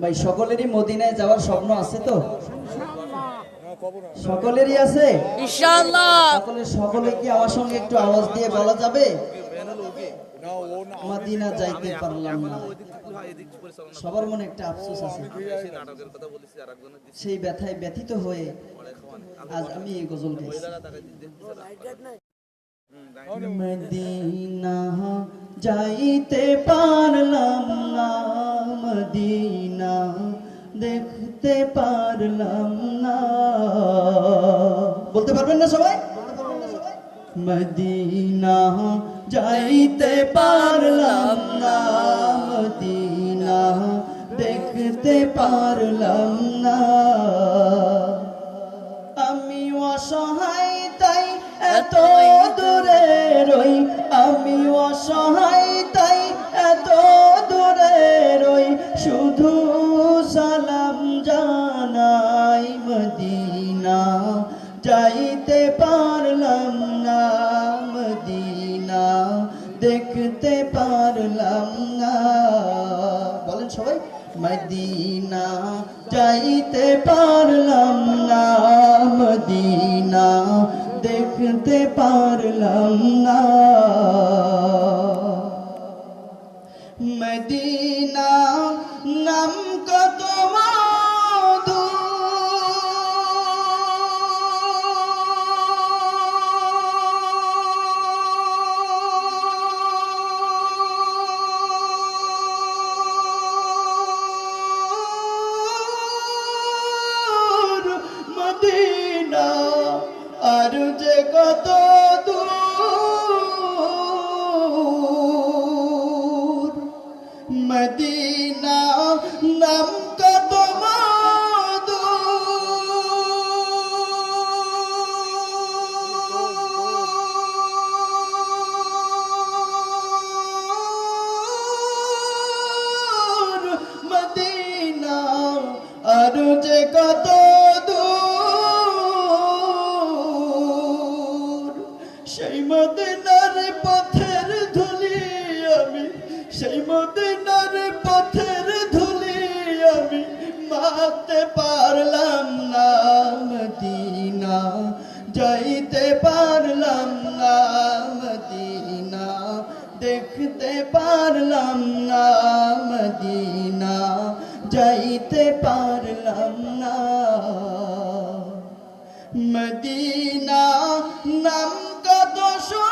ভাই সকলেরই মদিনায় যাওয়ার স্বপ্ন আছে তো? সকলেরই আছে? ইনশাআল্লাহ। সকলে সকলে কি আমার সঙ্গে একটু আওয়াজ দিয়ে বলা যাবে? মদিনা যাইতে পারলাম না। সবার মনে একটা আফসোস আছে। সেই ব্যথায় ব্যথিত হয়ে আজ আমি এই গজল গাইছি। মদিনা যাইতে পারলাম না, মদিনা দেখতে পারলাম না। বলতে পারবেন না সবাই? মদিনা যাইতে পারলাম না, মদিনা দেখতে পারলাম রই আমি অসহায়, তাই এত দূরে রই শুধু সালাম জানাই মদিনা। যাইতে পারলাম না মদিনা, দেখতে পারলাম না। বলেন সবাই, মদিনা, যাইতে পারলাম না মদিনা। দেখতে পারলাম না। মদিনা নাম কত মদিনা। আর যে কত সেই মদিনার পথের ধুলি আমি, সেই মদিনার পথের ধুলি আমি মাখতে পারলাম না, মদিনা, যাইতে পারলাম না, মদিনা, দেখতে পারলাম না, মদিনা, যাইতে পারলাম না। মদিনা নাম কত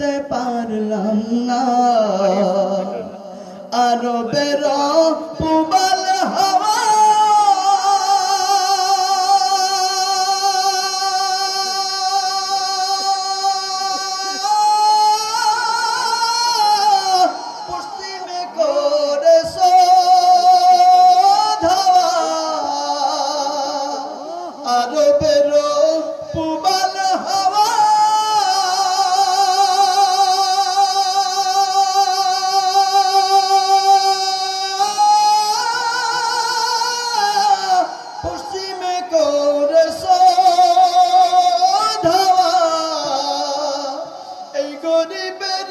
দেখতে পারলাম না। আরও বের পুবাল হাওয়া গরিবের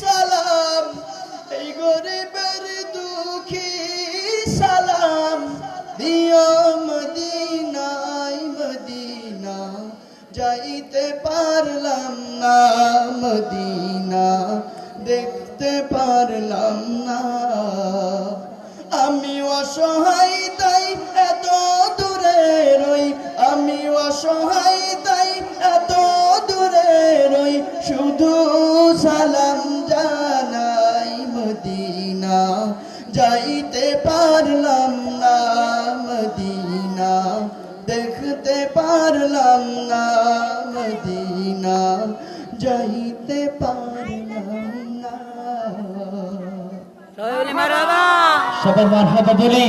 সালাম যাইতে পারলাম না মদিনা, দেখতে পারলাম না। আমি অসহায় তাই এত দূরে রই, আমি অসহায় যাইতে পারলাম না মদিনা দেখতে পারলাম না মদিনা যাইতে পারলাম না। সবার মার হাবা বলি।